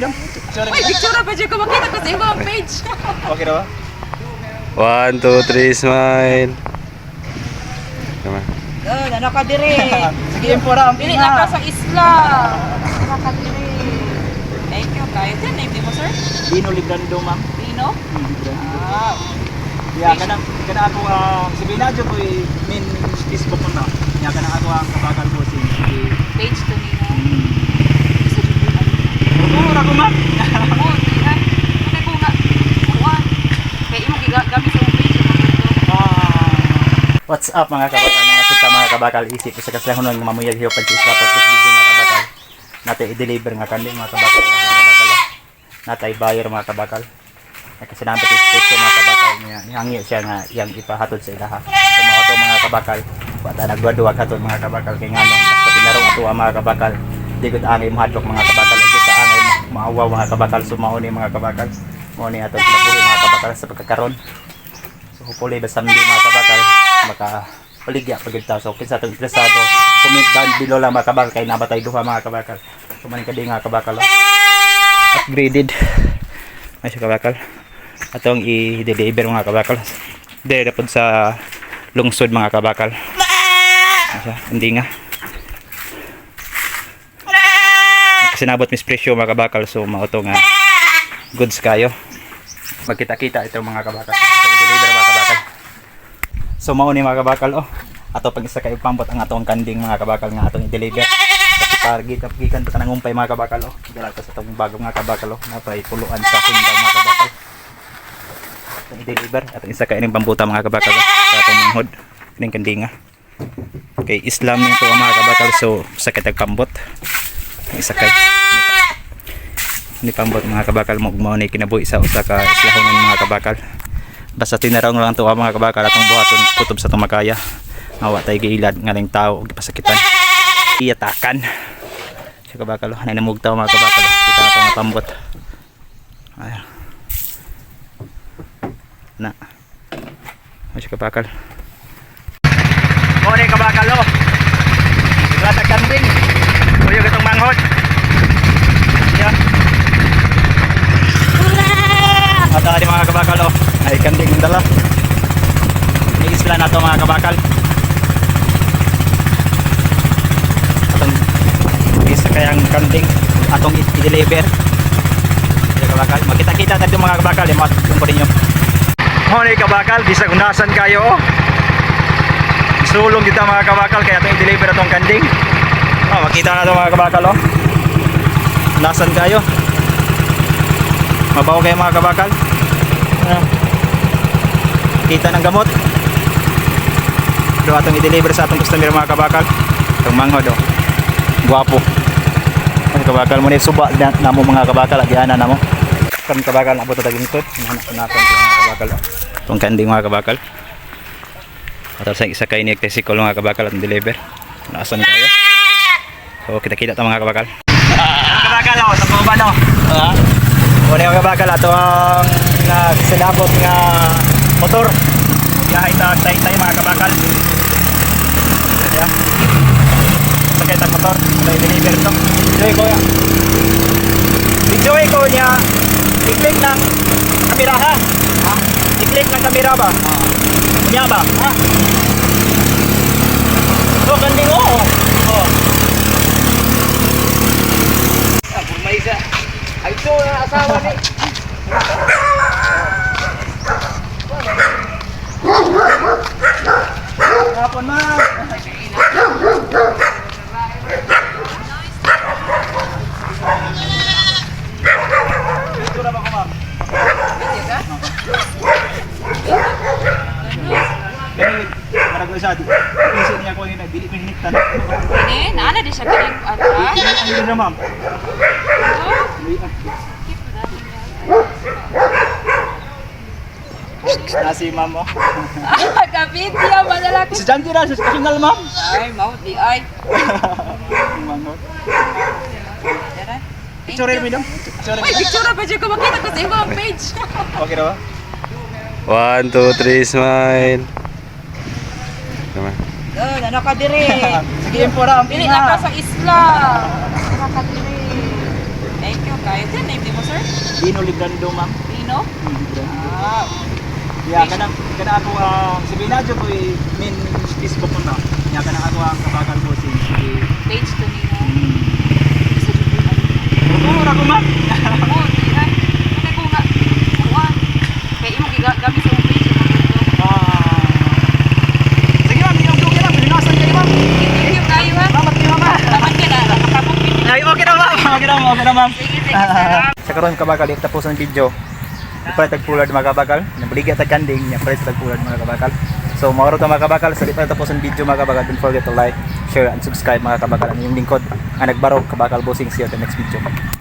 Uy, picture na pa dyan ko makita ko sa ibang page. Okay na ba? One, two, three, smile. Come on. Oh, nano ka dire. Sige, po na. Dili na ka sa isla. Nano ka dire. Thank you, guys. Yan, name mo, sir? Dino Librando, ma'am. Dino? Ah, Ya, kana kana ako ang si Binadyo ko min Facebook ko na. Ya kana ako ang kabagan ko si si page to Nino. Puro ako ma'am. Oh, tingnan. Kaya ko nga. Kuwan. Kaya imo gigamit sa. Ah. What's up mga kabakal mga sunta mga kabakal isip sa kasahon ng mamuyag hiyo pag isla po this video mga kabakal natin i-deliver nga kandi mga kabakal mga kabakal natay buyer mga kabakal kasi namin ito special mga kabakal niya nihangi siya nga yang ipahatod sa ilaha so mga to mga kabakal wata nagwaduwag hatod mga kabakal kay nga nung sa pinarong ato ang mga kabakal di gud angay mahadlok mga kabakal sa maawaw mga kabakal sumauni mga kabakal mo ni atong kinabuhi mga kabakal sa pagkakaron So hopefully basta hindi mga kabakal maka paligya pag ito. So kinsa itong interesado comment down below lang mga kabakal kay nabatay duha mga kabakal. So maning kadi nga kabakal. oh. Upgraded. Ay siya kabakal. Atong i-deliver mga kabakal. Dire pod sa lungsod mga kabakal. Asa, hindi nga. Kasi nabot mis presyo mga kabakal so mauto nga goods kayo magkita-kita itong mga kabakal. So, mao ni mga kabakal, oh. Ato pag isa kayo pambot ang atong kanding mga kabakal nga atong i-deliver. Kasi para gikan gikan pa kanang umpay mga kabakal, oh. Dala sa itong bagong mga kabakal, oh. Napay puluan sa Honda mga kabakal. So, i-deliver. Atong isa kayo ng pambuta mga kabakal, oh. Sa atong manghod. Kining kandinga. Okay, Islam nito mga kabakal. So, sakit ang pambot. Isa kayo ni pambot mga kabakal. Mo mao ni kinabuhi sa usa ka islahon ng mga kabakal. Basta tinarong lang to ang mga kabakal. Atong buhaton kutob sa tumakaya. Mawa tay giilad nga ning tao ug pasakitan iyatakan. Sa kabakal hanay namugtaw mga kabakal. Kita na to nga pambot ay. Na. Ay sa kabakal. Mo ni kabakal oh. Latag kambing Tuyo itong manghod Yeah. At uh, di mga kabakal oh, ay kanding dala. May isla na to mga kabakal. Atong isa kayang kanding atong i-deliver. Di kabakal, makita-kita tayo mga kabakal, yung mga tungkol ninyo. Ni kabakal, di sa gunasan kayo oh. Sulong kita mga kabakal, kaya atong i-deliver atong kanding. Oh, makita na to mga kabakal oh. Nasan kayo? Mabaho kayo mga kabakal. Ah. Kita ng gamot. Do atong i-deliver sa atong customer mga kabakal. Itong manghod oh. Guwapo. Ang kabakal mo ni suba na, na mo mga kabakal agiana na mo. Kan kabakal na tut. Nanak naton mga kabakal. oh. Itong kanding mga kabakal. At sa isa kay ni tricycle mga kabakal at deliver. Naasan kayo? So kita-kita ta mga kabakal. Kabakal oh, sa baba no. Ah. Muna yung kabakal ato ang nagsilabot nga motor. Kahit uh, tay-tay mga kabakal. Yeah. Sakay tag motor. Ito i-deliver ito. Enjoy ko yan. Enjoy ko niya. I-click ng kamera ha. Ha? I-click ng kamera ba? Niya ba? Ha? So, ganding oo. Oh. Ay, ito na asawa ni. Hapon ma. Dito na ba ko ma'am? Ganun, marag ko isa. Isip niya ko yun, dili piniktan. Ini, naana di siya kinig atras. Ano na ma'am? Na si ma'am oh. Kapitya, malalaki. Si Janty na, si Kasunal ma'am. Ay, mau di ay. Manghod. Tara. Picture mi dong. Uy, picture na pa dyan ko makita ko sa ibang page. Okay na ba? One, two, three, smile. On. Oh, nano ka dire. Sige po ra. Dili na ka sa isla. Nano ka dire. Thank you, guys. Yan, name Dino Librando, ma'am. Dino? Ah. Ya, kanang kana ako ang si Binadyo ko min Facebook mo na. Ya, kanang ako ang kabakal ko si Page to dyan din ano. Puro ako ma'am. Oo. Kaya ko nga. Kaya imo gigamit sa page. Ah. Sige ma'am, yung okay lang, pinasan kayo ma'am. Thank you kayo ha. Salamat kayo ma'am. Salamat ka na. Nakabukit. Ay, okay na ma'am. Okay na ma'am, okay na ma'am. Sige, sige. Sa karon kabakal ito tapos ang video. Ipalit tag pulad mga kabakal. Nabaligya tag kanding, nya palit tag pulad mga kabakal. So mauro ta mga kabakal, sa ipalit tapos ang video mga kabakal. Don't forget to like, share and subscribe mga kabakal. Ang yung lingkod ang nagbarog kabakal bossing see you at the next video.